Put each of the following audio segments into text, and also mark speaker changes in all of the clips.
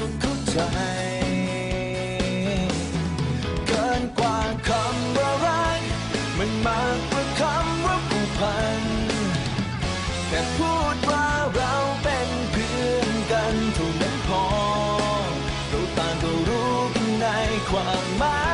Speaker 1: ก็เข้าใจ เกินกว่าคำว่ารัก มันมากกว่าคำว่าผูกพัน แค่พูดว่าเราเป็นเพื่อนกันเท่านั้นพอเราต่างก็รู้กันในความหมาย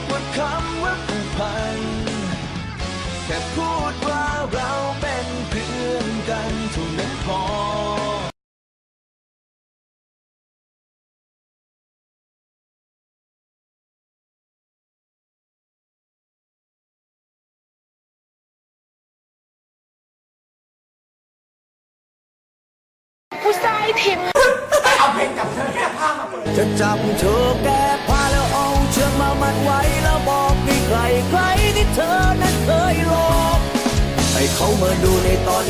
Speaker 1: มากกว่าคำว่าผูกพันแค่พูดว่าเราเป็นเพื่อนกันเท่านั้นพอ
Speaker 2: ผู้ชายทิม
Speaker 3: จะจับเธอแก้ มัดไว้แล้วบอกให้ใครใครที่เธอนั้นเคยหลอกให้เขามาดูในตอน